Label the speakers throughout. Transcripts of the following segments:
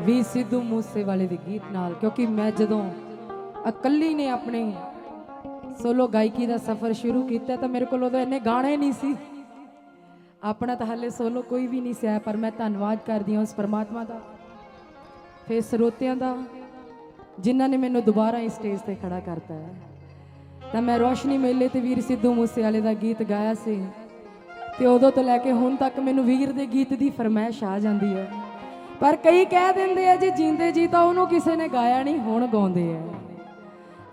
Speaker 1: ਵੀ ਸਿੱਧੂ ਮੂਸੇਵਾਲੇ ਦੇ ਗੀਤ ਨਾਲ, ਕਿਉਂਕਿ ਮੈਂ ਜਦੋਂ ਇਕੱਲੀ ਨੇ ਆਪਣੇ ਸੋਲੋ ਗਾਇਕੀ ਦਾ ਸਫ਼ਰ ਸ਼ੁਰੂ ਕੀਤਾ, ਤਾਂ ਮੇਰੇ ਕੋਲ ਉਦੋਂ ਇੰਨੇ ਗਾਣੇ ਨਹੀਂ ਸੀ। ਆਪਣਾ ਤਾਂ ਹਾਲੇ ਸੋਲੋ ਕੋਈ ਵੀ ਨਹੀਂ ਸਿਆ, ਪਰ ਮੈਂ ਧੰਨਵਾਦ ਕਰਦੀ ਹਾਂ ਉਸ ਪਰਮਾਤਮਾ ਦਾ, ਫਿਰ ਸਰੋਤਿਆਂ ਦਾ, ਜਿਨ੍ਹਾਂ ਨੇ ਮੈਨੂੰ ਦੁਬਾਰਾ ਇਸ ਸਟੇਜ ਤੇ ਖੜਾ ਕਰਤਾ ਹੈ। ਤਾਂ ਮੈਂ ਰੋਸ਼ਨੀ ਮੇਲੇ ਤੇ ਵੀਰ ਸਿੱਧੂ ਮੂਸੇਵਾਲੇ ਦਾ ਗੀਤ ਗਾਇਆ ਸੀ, ਤੇ ਉਦੋਂ ਤੋਂ ਲੈ ਕੇ ਹੁਣ ਤੱਕ ਮੈਨੂੰ ਵੀਰ ਦੇ ਗੀਤ ਦੀ ਫਰਮਾਇਸ਼ ਆ ਜਾਂਦੀ ਹੈ। ਪਰ ਕਈ ਕਹਿ ਦਿੰਦੇ ਆ, ਜੇ ਜਿੰਦੇ ਜੀ ਤਾਂ ਉਹਨੂੰ ਕਿਸੇ ਨੇ ਗਾਇਆ ਨਹੀਂ, ਹੁਣ ਗਾਉਂਦੇ ਆ।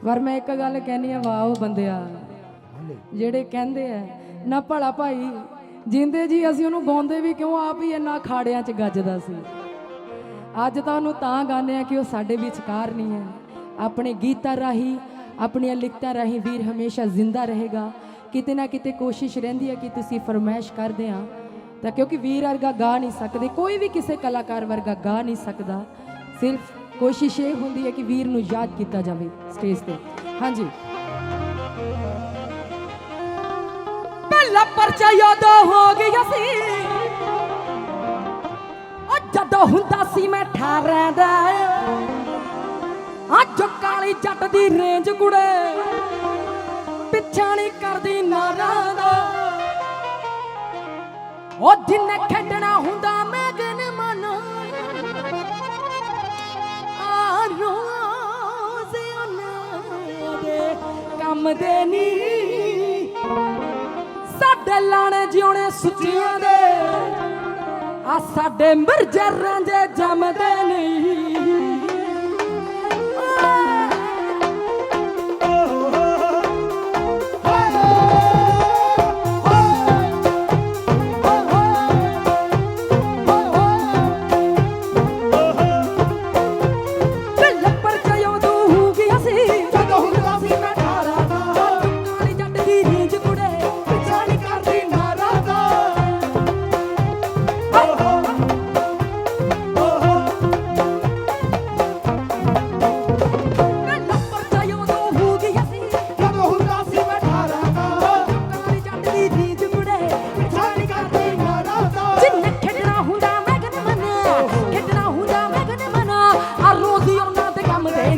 Speaker 1: ਪਰ ਮੈਂ ਇੱਕ ਗੱਲ ਕਹਿਨੀ ਆ, ਵਾਹ ਉਹ ਬੰਦਿਆ ਜਿਹੜੇ ਕਹਿੰਦੇ ਆ, ਨਾ ਭਲਾ ਭਾਈ, ਜਿੰਦੇ ਜੀ ਅਸੀਂ ਉਹਨੂੰ ਗਾਉਂਦੇ ਵੀ ਕਿਉਂ, ਆਪ ਹੀ ਇੰਨਾ ਖਾੜਿਆਂ 'ਚ ਗੱਜਦਾ ਸੀ। ਅੱਜ ਤਾਂ ਉਹਨੂੰ ਤਾਂ ਗਾਉਂਦੇ ਆ ਕਿ ਉਹ ਸਾਡੇ ਵਿਚਕਾਰ ਨਹੀਂ ਹੈ। ਆਪਣੇ ਗੀਤਾਂ ਰਾਹੀਂ, ਆਪਣੀਆਂ ਲਿਖਤਾਂ ਰਾਹੀਂ ਵੀਰ ਹਮੇਸ਼ਾ ਜ਼ਿੰਦਾ ਰਹੇਗਾ। ਕਿਤੇ ਨਾ ਕਿਤੇ ਕੋਸ਼ਿਸ਼ ਰਹਿੰਦੀ ਹੈ ਕਿ ਤੁਸੀਂ ਫਰਮਾਇਸ਼ ਕਰਦੇ ਆ। ਤਾਂ ਕਿਉਂਕਿ ਵੀਰ ਵਰਗਾ ਗਾ ਨਹੀਂ ਸਕਦੇ, ਕੋਈ ਵੀ ਕਿਸੇ ਕਲਾਕਾਰ ਵਰਗਾ ਗਾ ਨਹੀਂ ਸਕਦਾ। ਸਿਰਫ ਕੋਸ਼ਿਸ਼ ਇਹ ਹੁੰਦੀ ਹੈ ਕਿ ਵੀਰ ਨੂੰ ਯਾਦ ਕੀਤਾ ਜਾਵੇ ਸਟੇਜ ਤੇ। ਹਾਂਜੀ। ਪਹਿਲਾ ਪਰਚਾ ਯਾਦ ਹੋ ਗਿਆ ਸੀ। ਉਹ ਜਦੋਂ ਹੁੰਦਾ ਸੀ ਮੈਂ 18 ਦਾ ਅੱਜ ਕਾਲੀ ਜੱਟ ਦੀ ਰੇਂਜ ਕੁੜੇ, ਪਿੱਛਾ ਨਹੀਂ ਕਰਦੀ ਨਾਰਾਂ ਦਾ ਉਹ ਜਿੰਨੇ ਖੇਡਣਾ ਹੁੰਦਾ ਮੈਂ ਗਨ ਮਨ। ਆ ਰੋਜ਼ ਉਹਨਾਂ ਦੇ ਕੰਮ ਦੇ ਨਹੀਂ ਸਾਡੇ ਲਾਣੇ ਜਿਉਣੇ ਸੁੱਚੀਆਂ ਦੇ। ਆ ਸਾਡੇ ਮਰਜਰਾਂ ਦੇ ਜੰਮਦੇ ਨਹੀਂ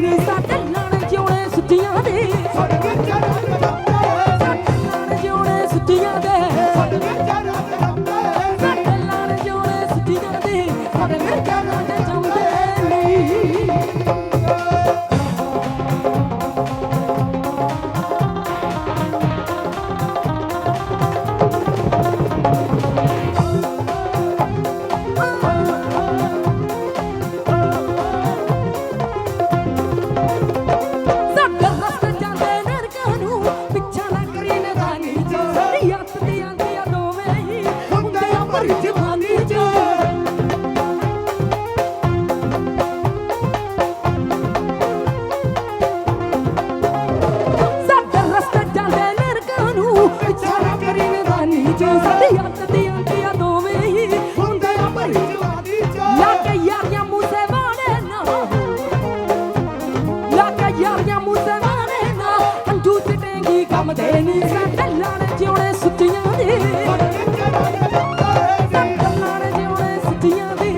Speaker 1: ਦੇ ਕੰਮ ਮੁੱਕਦੇ ਨਹੀਂ ਗੱਲਾਂ ਨੇ ਜਿਉਣੇ ਸੁੱਤੀਆਂ ਦੀ ਗੱਲਾਂ ਨੇ ਜਿਉਣੇ ਸੁੱਤੀਆਂ ਦੀ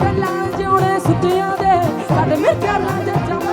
Speaker 1: ਗੱਲਾਂ ਜਿਉਣੇ ਸੁੱਤੀਆਂ ਦੇ ਸਾਡੇ ਮਿਰਚਾਂ ਰਾਂਝੇ ਜਮ